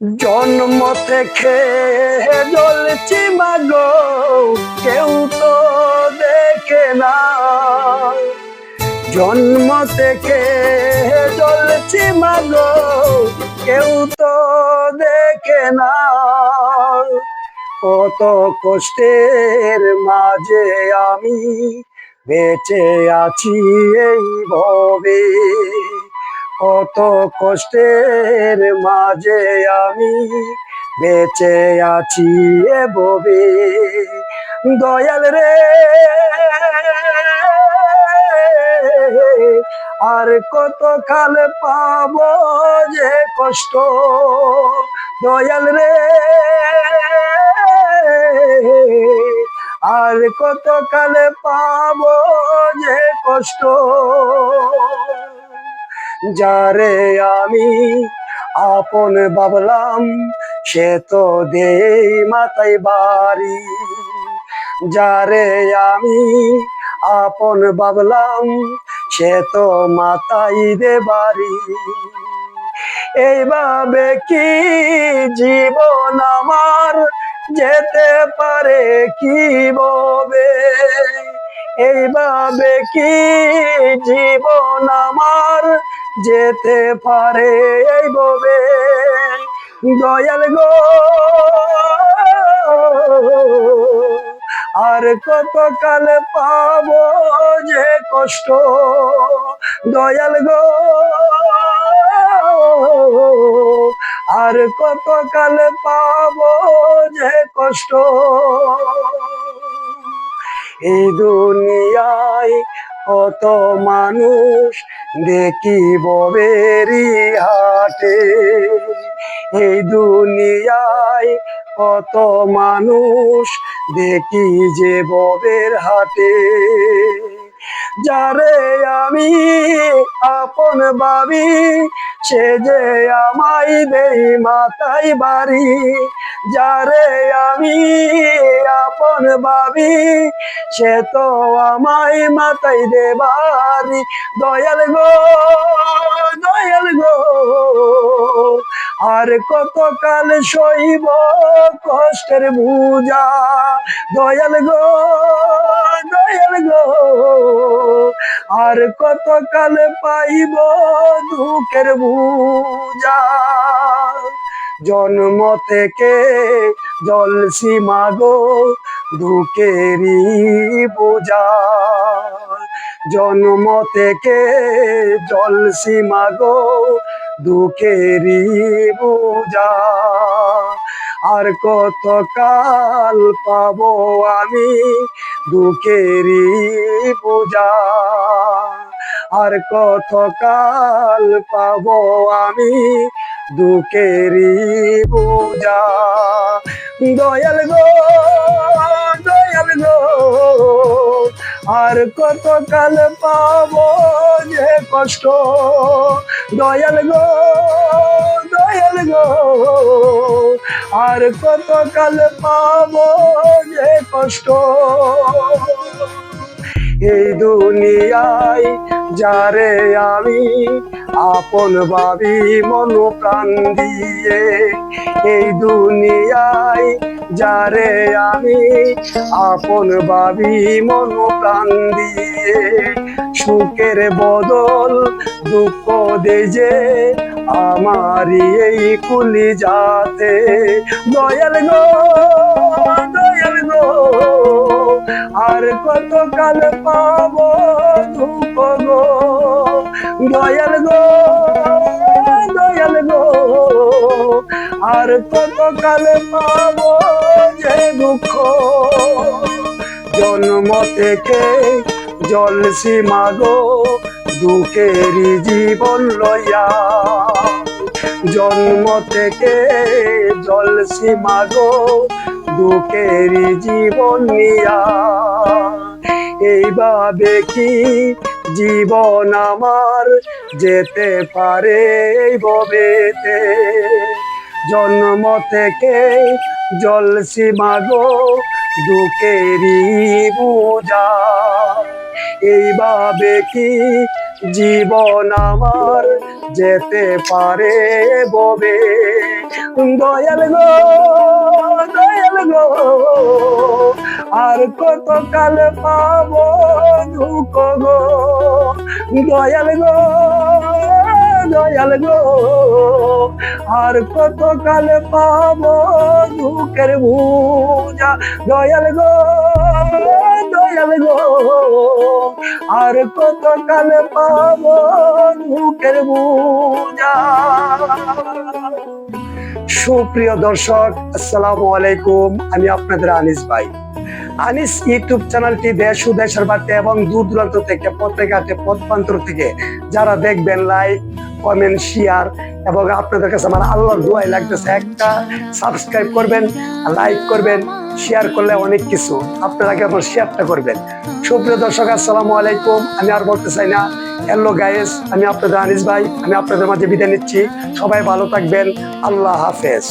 জন্ম থেকে জ্বলছি মাগো, কেউ তো দেখে না। জন্ম থেকে জ্বলছি মাগো, কেউ তো দেখে না। কত কষ্টের মাঝে আমি বেঁচে আছি এই ভবে। কত কষ্টের মাঝে আমি বেঁচে আছি এ ববে। দয়াল রে, আর কত কাল পাব যে কষ্ট? দয়াল রে, আর কত কালে পাব যে কষ্ট? যারে আমি আপন বাবলাম সে তো দেই মাথায় বাড়ি। যারে আমি আপন বাবলাম সে তো মাথায় দে বাড়ি। এইভাবে কি জীবন আমার যেতে পারে, কি ববে এইভাবে কি জীবন আমার যেতে পারে এই ববে। দয়াল গো, আর কত পাব যে কষ্ট? দয়াল গো, আর কত পাব যে কষ্ট? এই দুনিয়ায় কত মানুষ দেখি ববেরি হাটে। এই দুনিয়ায় কত মানুষ দেখি যে ববের হাটে। যারে আমি আপন ভাবি, সে যে আমায় দেই মাথায় বাড়ি। যারে আমি আপন ভাবি, সে তো আমায় মাথায় দেবারি দয়াল গো দয়াল গো, আর কত কাল সইব কষ্টের বুঝা। দয়াল গো দয়াল গো, আর কত কাল পাইব দুঃখের বুঝা। জন্ম থেকে জলসি মাগো দুঃখেরই বোঝা। জন্ম থেকে জলসি মাগো দুঃখেরই বোঝা। আর কত কাল পাবো আমি দুঃখেরই বোঝা। আর কত কাল পাবো আমি দুঃখেরই বোঝা দয়াল গো দয়াল গো, আর কত কাল পাবো যে কষ্ট? দয়াল গো দয়াল গো, আর কত কাল পাবো যে কষ্ট? এই দুনিয়ায় যারে আমি আপন ভাবি মন প্রাণ দিয়ে এই দুনিয়ায়, যারে আমি আপন ভাবি মন প্রাণ দিয়ে। সুখের বদল, দুঃখ দে যে আমারই এই কুলি যাতে দয়াল গো দয়াল গো, আর কত কাল পাবো দুঃখ গো? দয়াল গো আর কত কাল পাবো যে দুঃখ? জন্ম থেকে জলসি মাগো দুঃখেরই জীবন লইয়া। জন্ম থেকে জলসি মাগো দুঃখেরই জীবন নিয়া। এইভাবে কি জীবন আমার যেতে পারে ভবেতে? জন্ম থেকে জলসি মাগো দুঃখেরই বোঝা। এইভাবে কি জীবন আমার যেতে পারে ববে? দয়াল গো দয়াল গো, আর কত কাল পাবো দুঃখ গো? দয়াল গো দয়াল গো। আর কত কাল পাবো দুঃখের বুঝা দয়াল গো দয়াল গো। আর কত কাল পাবো দুঃখের বুঝা সুপ্রিয় দর্শক, আসসালামু আলাইকুম। আমি আপনাদের আনিস ভাই। আনিস ইউটিউব চ্যানেলটি দেশ ও দেশের বাড়িতে এবং দূর দূরান্ত থেকে, পত্রিকাতে, পথপ্রান্তর থেকে যারা দেখবেন লাইক কমেন্ট শেয়ার এবং আপনাদের কাছে আমার আল্লাহর দোয়াই লাগতেছে, একটা সাবস্ক্রাইব করবেন লাইক করবেন শেয়ার করলে অনেক কিছু। আপনারা কেমন শেয়ারটা করবেন। সুপ্রিয় দর্শক, আসসালামু আলাইকুম। আমি আর বলতে চাই না হ্যালো গায়েস আমি আপনাদের আনিস ভাই, আমি আপনাদের মাঝে বিদায় নিচ্ছি। সবাই ভালো থাকবেন। আল্লাহ হাফেজ।